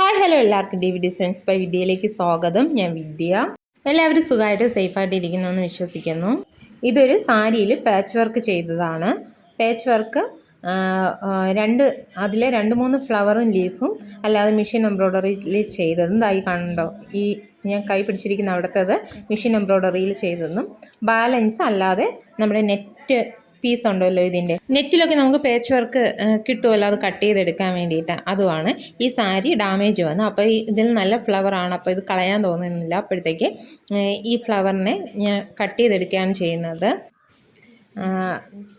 Hi hello എല്ലാവർക്കും D V designs by വിദ്യയിലേക്ക് സ്വാഗതം. ഞാൻ വിദ്യ. എല്ലാവരും സുഖമായിട്ട് സേഫായിട്ട് ഇരിക്കുന്നു വിശ്വസിക്കുന്നു. ഇതൊരു സാരിയിൽ പാച്ച് വർക്ക് ചെയ്തതാണ്. പാച്ച് വർക്ക് രണ്ട് അതിലെ രണ്ട് മൂന്ന് ഫ്ലവറും ലീഫും അല്ലാതെ മെഷീൻ എംബ്രോയ്ഡറിയിൽ ചെയ്തതും ഇതായി കാണുന്നുണ്ടോ ഈ ഞാൻ കൈ പിടിച്ചിരിക്കുന്ന അവിടുത്തേത് മെഷീൻ എംബ്രോയ്ഡറിയിൽ ചെയ്തതും. ബാലൻസ് അല്ലാതെ നമ്മുടെ നെറ്റ് പീസ് ഉണ്ടല്ലോ ഇതിന്റെ. നെറ്റിലൊക്കെ നമുക്ക് പേച്ച് വർക്ക് കിട്ടുമല്ലോ അത് കട്ട് ചെയ്തെടുക്കാൻ വേണ്ടിയിട്ട്. അതുമാണ് ഈ സാരി ഡാമേജ് വന്നു. അപ്പോൾ ഇതിൽ നല്ല ഫ്ലവറാണ് അപ്പോൾ ഇത് കളയാൻ തോന്നുന്നില്ല. അപ്പോഴത്തേക്ക് ഈ ഫ്ലവറിനെ ഞാൻ കട്ട് ചെയ്തെടുക്കുകയാണ് ചെയ്യുന്നത്.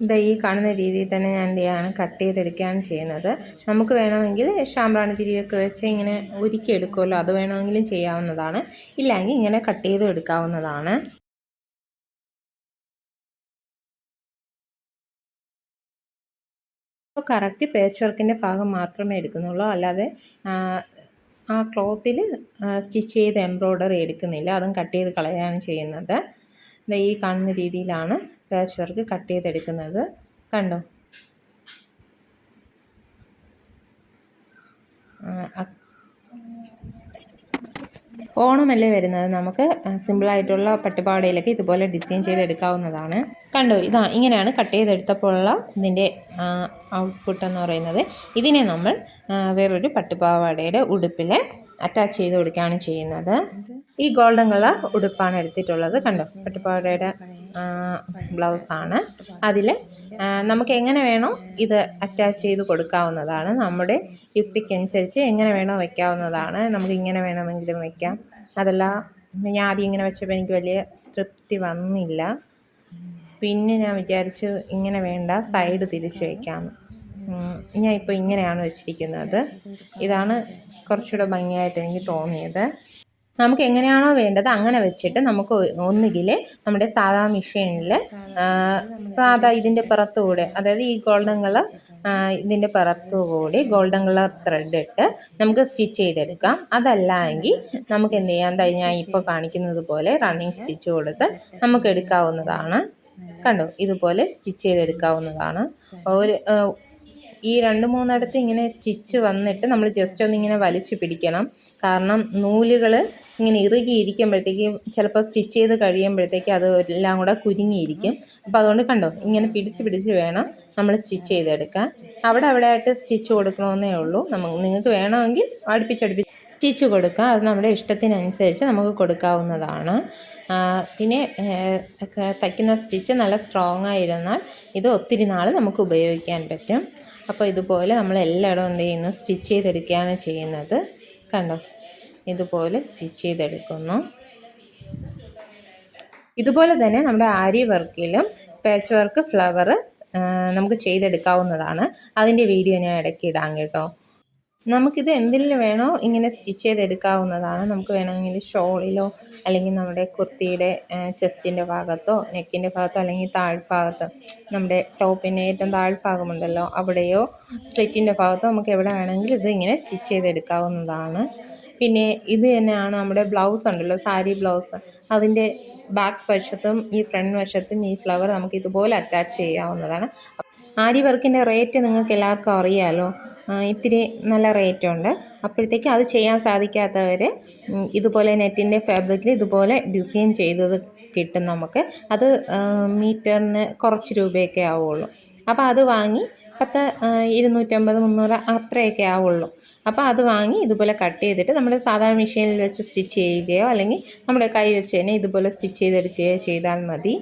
ഇതാ ഈ കാണുന്ന രീതിയിൽ തന്നെ ഞാൻ എന്ത് ചെയ്യാണ് കട്ട് ചെയ്തെടുക്കുകയാണ് ചെയ്യുന്നത്. നമുക്ക് വേണമെങ്കിൽ ഷാമ്പ്രാണി തിരിയൊക്കെ വെച്ച് ഇങ്ങനെ ഉരുക്കി എടുക്കുമല്ലോ അത് വേണമെങ്കിലും ചെയ്യാവുന്നതാണ്. ഇല്ലെങ്കിൽ ഇങ്ങനെ കട്ട് ചെയ്ത് എടുക്കാവുന്നതാണ് അപ്പോൾ കറക്റ്റ് പേച്ച് വർക്കിന്റെ ഭാഗം മാത്രമേ എടുക്കുന്നുള്ളൂ. അല്ലാതെ ആ ക്ലോത്തിൽ സ്റ്റിച്ച് ചെയ്ത് എംബ്രോയ്ഡറി എടുക്കുന്നില്ല. അതും കട്ട് ചെയ്ത് കളയാണ് ചെയ്യുന്നത്. ഈ കാണുന്ന രീതിയിലാണ് പേച്ച് വർക്ക് കട്ട് ചെയ്തെടുക്കുന്നത്. കണ്ടോ? ഓണമല്ലേ വരുന്നത്? നമുക്ക് സിമ്പിളായിട്ടുള്ള പട്ടുപാടയിലൊക്കെ ഇതുപോലെ ഡിസൈൻ ചെയ്തെടുക്കാവുന്നതാണ്. കണ്ടോ? ഇതാ ഇങ്ങനെയാണ് കട്ട് ചെയ്തെടുത്തപ്പോഴുള്ള ഇതിന്റെ ഔട്ട്പുട്ട് എന്ന് പറയുന്നത്. ഇതിനെ നമ്മൾ വേറൊരു പട്ടുപാവാടയുടെ ഉടുപ്പിൽ അറ്റാച്ച് ചെയ്ത് കൊടുക്കുകയാണ് ചെയ്യുന്നത്. ഈ ഗോൾഡൻ കളർ ഉടുപ്പാണ് എടുത്തിട്ടുള്ളത്. കണ്ടോ? പട്ടുപാവാടയുടെ ബ്ലൗസാണ് അതിൽ നമുക്ക് എങ്ങനെ വേണോ ഇത് അറ്റാച്ച് ചെയ്ത് കൊടുക്കാവുന്നതാണ്. നമ്മുടെ യുക്തിക്കനുസരിച്ച് എങ്ങനെ വേണോ വയ്ക്കാവുന്നതാണ് നമുക്ക് ഇങ്ങനെ വേണമെങ്കിലും വയ്ക്കാം അതല്ല ഞാൻ ആദ്യം ഇങ്ങനെ വെച്ചപ്പോൾ എനിക്ക് വലിയ തൃപ്തി വന്നില്ല. പിന്നെ ഞാൻ വിചാരിച്ചു ഇങ്ങനെ വേണ്ട സൈഡ് തിരിച്ച് വയ്ക്കാം ഞാൻ ഇപ്പോൾ ഇങ്ങനെയാണ് വെച്ചിരിക്കുന്നത്. ഇതാണ് കുറച്ചുകൂടെ ഭംഗിയായിട്ട് എനിക്ക് തോന്നിയത്. നമുക്ക് എങ്ങനെയാണോ വേണ്ടത് അങ്ങനെ വെച്ചിട്ട് നമുക്ക് ഒന്നുകിൽ നമ്മുടെ സാധാ മെഷീനിൽ സാധാ ഇതിന്റെ പുറത്തുകൂടെ അതായത് ഈ ഗോൾഡൻ കളർ ഇതിന്റെ പുറത്തുകൂടി ഗോൾഡൻ കളർ ത്രെഡ് ഇട്ട് നമുക്ക് സ്റ്റിച്ച് ചെയ്തെടുക്കാം. അതല്ലെങ്കിൽ നമുക്ക് എന്ത് ചെയ്യാം ഞാൻ ഇപ്പോൾ കാണിക്കുന്നത് പോലെ റണ്ണിങ് സ്റ്റിച്ച് കൊടുത്ത് നമുക്ക് എടുക്കാവുന്നതാണ്. കണ്ടോ? ഇതുപോലെ സ്റ്റിച്ച് ചെയ്തെടുക്കാവുന്നതാണ്. ഒരു ഈ രണ്ട് മൂന്നിടത്ത് ഇങ്ങനെ സ്റ്റിച്ച് വന്നിട്ട് നമ്മൾ ജസ്റ്റ് ഒന്ന് ഇങ്ങനെ വലിച്ചു പിടിക്കണം. കാരണം നൂലുകൾ ഇങ്ങനെ ഇറുകിയിരിക്കുമ്പോഴത്തേക്കും ചിലപ്പോൾ സ്റ്റിച്ച് ചെയ്ത് കഴിയുമ്പോഴത്തേക്ക് അത് എല്ലാം കൂടെ കുരുങ്ങിയിരിക്കും. അപ്പോൾ അതുകൊണ്ട് കണ്ടോ ഇങ്ങനെ പിടിച്ച് പിടിച്ച് വേണം നമ്മൾ സ്റ്റിച്ച് ചെയ്തെടുക്കാൻ. അവിടെ അവിടെ ആയിട്ട് സ്റ്റിച്ച് കൊടുക്കണമെന്നേ ഉള്ളൂ. നമുക്ക് നിങ്ങൾക്ക് വേണമെങ്കിൽ അടുപ്പിച്ചടുപ്പിച്ച് സ്റ്റിച്ച് കൊടുക്കുക അത് നമ്മുടെ ഇഷ്ടത്തിനനുസരിച്ച് നമുക്ക് കൊടുക്കാവുന്നതാണ്. പിന്നെ തയ്ക്കുന്ന സ്റ്റിച്ച് നല്ല സ്ട്രോങ് ആയിരുന്നാൽ ഇത് ഒത്തിരി നാൾ നമുക്ക് ഉപയോഗിക്കാൻ പറ്റും. അപ്പോൾ ഇതുപോലെ നമ്മൾ എല്ലായിടവും എന്ത് ചെയ്യുന്നു? സ്റ്റിച്ച് ചെയ്തെടുക്കുകയാണ് ചെയ്യുന്നത്. കണ്ടോ? ഇതുപോലെ സ്റ്റിച്ച് ചെയ്തെടുക്കുന്നു. ഇതുപോലെ തന്നെ നമ്മുടെ ആരി വർക്കിലും പാച്ച് വർക്ക് ഫ്ലവർ നമുക്ക് ചെയ്തെടുക്കാവുന്നതാണ്. അതിന്റെ വീഡിയോ ഞാൻ ഇടയ്ക്ക് ഇടാം കേട്ടോ. നമുക്കിത് എന്തിൽ വേണോ ഇങ്ങനെ സ്റ്റിച്ച് ചെയ്തെടുക്കാവുന്നതാണ്. നമുക്ക് വേണമെങ്കിൽ ഷോളിലോ അല്ലെങ്കിൽ നമ്മുടെ കുർത്തിയുടെ ചെസ്റ്റിന്റെ ഭാഗത്തോ നെക്കിന്റെ ഭാഗത്തോ അല്ലെങ്കിൽ താഴ്ഭാഗത്തോ നമ്മുടെ ടോപ്പിന്റെ ഏറ്റവും താഴ്ഭാഗമുണ്ടല്ലോ അവിടെയോ സ്ലിറ്റിന്റെ ഭാഗത്തോ നമുക്ക് എവിടെ വേണമെങ്കിലും ഇത് ഇങ്ങനെ സ്റ്റിച്ച് ചെയ്തെടുക്കാവുന്നതാണ്. പിന്നെ ഇത് തന്നെയാണ് നമ്മുടെ ബ്ലൗസ് ഉണ്ടല്ലോ സാരി ബ്ലൗസ്. അതിന്റെ ബാക്ക് വശത്തും ഈ ഫ്രണ്ട് വശത്തും ഈ ഫ്ലവർ നമുക്ക് ഇതുപോലെ അറ്റാച്ച് ചെയ്യാവുന്നതാണ്. ആരി വർക്കിന്റെ റേറ്റ് നിങ്ങൾക്ക് എല്ലാവർക്കും അറിയാമല്ലോ ഇത്തിരി നല്ല റേറ്റ് ഉണ്ട്. അപ്പോഴത്തേക്ക് അത് ചെയ്യാൻ സാധിക്കാത്തവർ ഇതുപോലെ നെറ്റിന്റെ ഫാബ്രിക്കിൽ ഇതുപോലെ ഡിസൈൻ ചെയ്തത് കിട്ടും നമുക്ക്. അത് മീറ്ററിന് കുറച്ച് രൂപയൊക്കെ ആവുള്ളൂ. അപ്പോൾ അത് വാങ്ങി പത്ത് ഇരുന്നൂറ്റമ്പത് മുന്നൂറ് അത്രയൊക്കെ ആവുള്ളൂ. അപ്പോൾ അത് വാങ്ങി ഇതുപോലെ കട്ട് ചെയ്തിട്ട് നമ്മൾ സാധാരണ മെഷീനിൽ വെച്ച് സ്റ്റിച്ച് ചെയ്യുകയോ അല്ലെങ്കിൽ നമ്മുടെ കൈ വെച്ച് തന്നെ ഇതുപോലെ സ്റ്റിച്ച് ചെയ്തെടുക്കുകയോ ചെയ്താൽ മതി.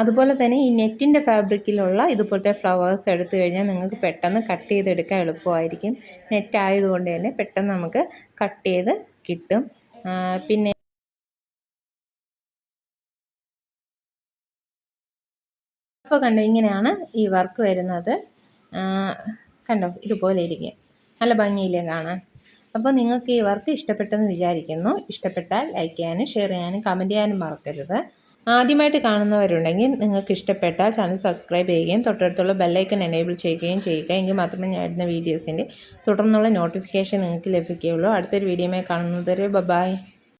അതുപോലെ തന്നെ ഈ നെറ്റിന്റെ ഫാബ്രിക്കിലുള്ള ഇതുപോലത്തെ ഫ്ലവേഴ്സ് എടുത്തു കഴിഞ്ഞാൽ നിങ്ങൾക്ക് പെട്ടെന്ന് കട്ട് ചെയ്തെടുക്കാൻ എളുപ്പമായിരിക്കും. നെറ്റ് ആയതുകൊണ്ട് തന്നെ പെട്ടെന്ന് നമുക്ക് കട്ട് ചെയ്ത് കിട്ടും. പിന്നെ അപ്പോൾ കണ്ടോ ഇങ്ങനെയാണ് ഈ വർക്ക് വരുന്നത്. കണ്ടോ ഇതുപോലെ ഇരിക്കും. നല്ല ഭംഗിയില്ലേ കാണാൻ. അപ്പോൾ നിങ്ങൾക്ക് ഈ വർക്ക് ഇഷ്ടപ്പെട്ടെന്ന് വിചാരിക്കുന്നു. ഇഷ്ടപ്പെട്ടാൽ ലൈക്ക് ചെയ്യാനും ഷെയർ ചെയ്യാനും കമന്റ് ചെയ്യാനും മറക്കരുത്. ആദ്യമായിട്ട് കാണുന്നവരുണ്ടെങ്കിൽ നിങ്ങൾക്ക് ഇഷ്ടപ്പെട്ടാൽ ചാനൽ സബ്സ്ക്രൈബ് ചെയ്യുകയും തൊട്ടടുത്തുള്ള ബെല്ലൈക്കൺ എനേബിൾ ചെയ്യുകയും ചെയ്യുക. എങ്കിൽ മാത്രമേ ഞാൻ ഇടുന്ന വീഡിയോസിന്റെ തുടർന്നുള്ള നോട്ടിഫിക്കേഷൻ നിങ്ങൾക്ക് ലഭിക്കുകയുള്ളൂ. അടുത്തൊരു വീഡിയോമായി കാണുന്നതുവരെ ബബായ്